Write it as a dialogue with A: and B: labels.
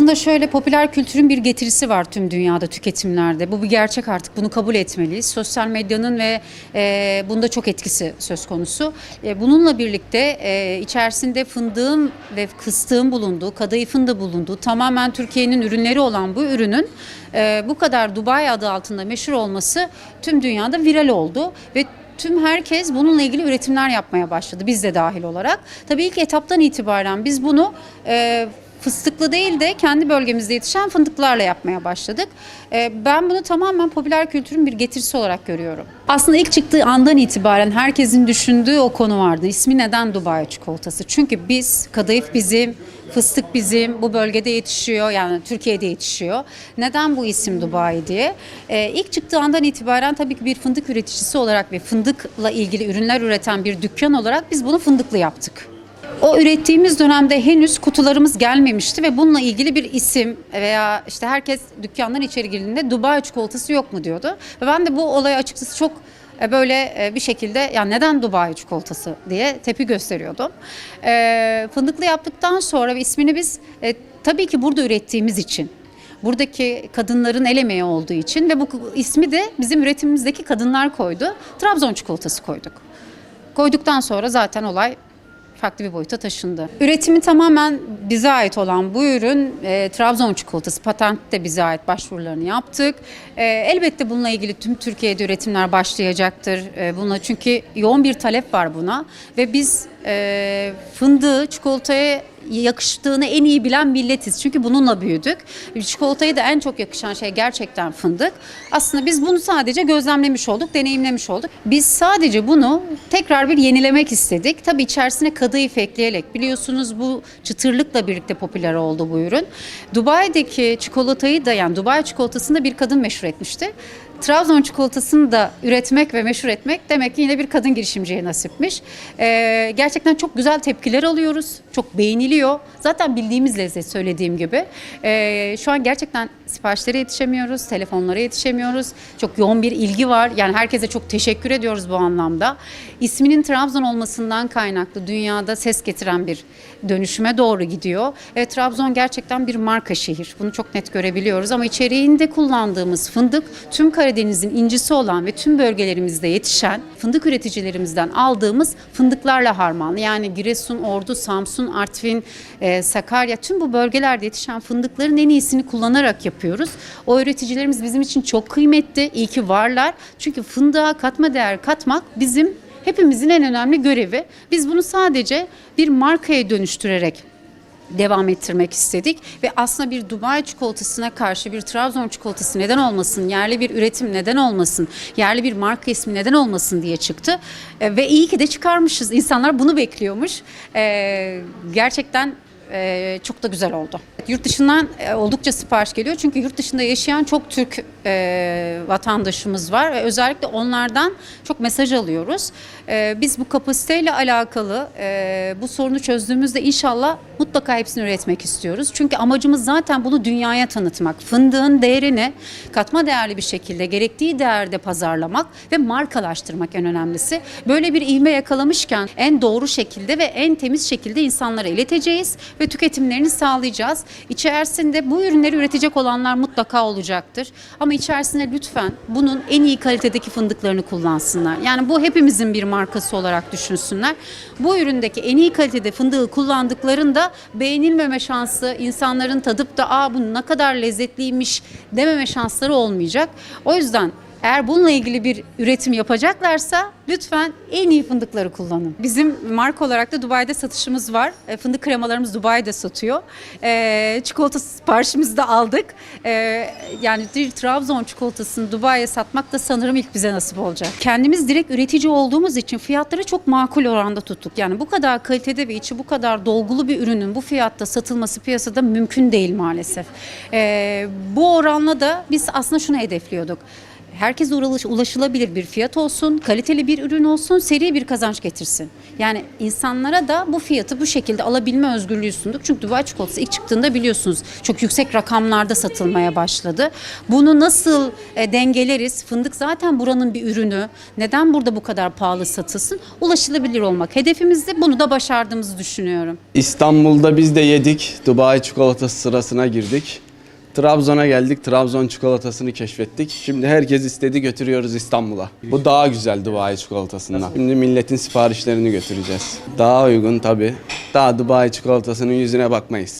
A: Aslında şöyle popüler kültürün bir getirisi var tüm dünyada tüketimlerde. Bu bir gerçek artık bunu kabul etmeliyiz. Sosyal medyanın ve e, bunda çok etkisi söz konusu. E, bununla birlikte e, içerisinde fındığın ve fıstığın bulunduğu, kadayıfın da bulunduğu tamamen Türkiye'nin ürünleri olan bu ürünün e, bu kadar Dubai adı altında meşhur olması tüm dünyada viral oldu ve Tüm herkes bununla ilgili üretimler yapmaya başladı. Biz de dahil olarak. Tabii ilk etaptan itibaren biz bunu e, fıstıklı değil de kendi bölgemizde yetişen fındıklarla yapmaya başladık. E, ben bunu tamamen popüler kültürün bir getirisi olarak görüyorum. Aslında ilk çıktığı andan itibaren herkesin düşündüğü o konu vardı. İsmi neden Dubai çikolatası? Çünkü biz, kadayıf bizim, fıstık bizim, bu bölgede yetişiyor yani Türkiye'de yetişiyor. Neden bu isim Dubai diye? Ee, ilk çıktığı andan itibaren tabii ki bir fındık üreticisi olarak ve fındıkla ilgili ürünler üreten bir dükkan olarak biz bunu fındıklı yaptık. O ürettiğimiz dönemde henüz kutularımız gelmemişti ve bununla ilgili bir isim veya işte herkes dükkandan içeri girdiğinde Dubai çikolatası yok mu diyordu. Ve ben de bu olaya açıkçası çok e, böyle e, bir şekilde ya neden Dubai çikolatası diye tepki gösteriyordum. E, fındıklı yaptıktan sonra ismini biz tabii ki burada ürettiğimiz için buradaki kadınların el emeği olduğu için ve bu ismi de bizim üretimimizdeki kadınlar koydu. Trabzon çikolatası koyduk. Koyduktan sonra zaten olay farklı bir boyuta taşındı. Üretimi tamamen bize ait olan bu ürün e, Trabzon çikolatası patent de bize ait başvurularını yaptık. E, elbette bununla ilgili tüm Türkiye'de üretimler başlayacaktır. E, buna çünkü yoğun bir talep var buna ve biz e, fındığı çikolataya yakıştığını en iyi bilen milletiz. Çünkü bununla büyüdük. Çikolataya da en çok yakışan şey gerçekten fındık. Aslında biz bunu sadece gözlemlemiş olduk, deneyimlemiş olduk. Biz sadece bunu tekrar bir yenilemek istedik. Tabii içerisine kadayıf ekleyerek. Biliyorsunuz bu çıtırlıkla birlikte popüler oldu bu ürün. Dubai'deki çikolatayı da yani Dubai çikolatasını da bir kadın meşhur etmişti. Trabzon çikolatasını da üretmek ve meşhur etmek demek ki yine bir kadın girişimciye nasipmiş. Ee, gerçekten çok güzel tepkiler alıyoruz. Çok beğeniliyor. Zaten bildiğimiz lezzet söylediğim gibi. Ee, şu an gerçekten siparişlere yetişemiyoruz, telefonlara yetişemiyoruz. Çok yoğun bir ilgi var. Yani herkese çok teşekkür ediyoruz bu anlamda. İsminin Trabzon olmasından kaynaklı dünyada ses getiren bir dönüşüme doğru gidiyor. Evet Trabzon gerçekten bir marka şehir. Bunu çok net görebiliyoruz ama içeriğinde kullandığımız fındık tüm Karadeniz'in incisi olan ve tüm bölgelerimizde yetişen fındık üreticilerimizden aldığımız fındıklarla harmanlı. Yani Giresun, Ordu, Samsun, Artvin, e, Sakarya tüm bu bölgelerde yetişen fındıkların en iyisini kullanarak yapıyoruz. O üreticilerimiz bizim için çok kıymetli. İyi ki varlar. Çünkü fındığa katma değer katmak bizim hepimizin en önemli görevi. Biz bunu sadece bir markaya dönüştürerek devam ettirmek istedik ve aslında bir Dubai çikolatasına karşı bir Trabzon çikolatası neden olmasın, yerli bir üretim neden olmasın, yerli bir marka ismi neden olmasın diye çıktı E, ve iyi ki de çıkarmışız. İnsanlar bunu bekliyormuş. E, gerçekten e, çok da güzel oldu. Yurt dışından e, oldukça sipariş geliyor çünkü yurt dışında yaşayan çok Türk e, vatandaşımız var ve özellikle onlardan çok mesaj alıyoruz. E, biz bu kapasiteyle alakalı e, bu sorunu çözdüğümüzde inşallah mutlaka hepsini üretmek istiyoruz. Çünkü amacımız zaten bunu dünyaya tanıtmak. Fındığın değerini katma değerli bir şekilde gerektiği değerde pazarlamak ve markalaştırmak en önemlisi. Böyle bir ivme yakalamışken en doğru şekilde ve en temiz şekilde insanlara ileteceğiz ve tüketimlerini sağlayacağız. İçerisinde bu ürünleri üretecek olanlar mutlaka olacaktır. Ama içerisine lütfen bunun en iyi kalitedeki fındıklarını kullansınlar. Yani bu hepimizin bir markası olarak düşünsünler. Bu üründeki en iyi kalitede fındığı kullandıklarında beğenilmeme şansı, insanların tadıp da aa bu ne kadar lezzetliymiş dememe şansları olmayacak. O yüzden eğer bununla ilgili bir üretim yapacaklarsa lütfen en iyi fındıkları kullanın. Bizim marka olarak da Dubai'de satışımız var. E, Fındık kremalarımız Dubai'de satıyor. E, çikolata siparişimizi de aldık. E, yani Trabzon çikolatasını Dubai'ye satmak da sanırım ilk bize nasip olacak. Kendimiz direkt üretici olduğumuz için fiyatları çok makul oranda tuttuk. Yani bu kadar kalitede ve içi bu kadar dolgulu bir ürünün bu fiyatta satılması piyasada mümkün değil maalesef. Bu oranla da biz aslında şunu hedefliyorduk herkese ulaş- ulaşılabilir bir fiyat olsun, kaliteli bir ürün olsun, seri bir kazanç getirsin. Yani insanlara da bu fiyatı bu şekilde alabilme özgürlüğü sunduk. Çünkü Dubai çikolatası ilk çıktığında biliyorsunuz çok yüksek rakamlarda satılmaya başladı. Bunu nasıl e, dengeleriz? Fındık zaten buranın bir ürünü. Neden burada bu kadar pahalı satılsın? Ulaşılabilir olmak hedefimizde. Bunu da başardığımızı düşünüyorum.
B: İstanbul'da biz de yedik. Dubai çikolatası sırasına girdik. Trabzon'a geldik. Trabzon çikolatasını keşfettik. Şimdi herkes istedi götürüyoruz İstanbul'a. Bu daha güzel Dubai çikolatasından. Şimdi milletin siparişlerini götüreceğiz. Daha uygun tabii. Daha Dubai çikolatasının yüzüne bakmayız.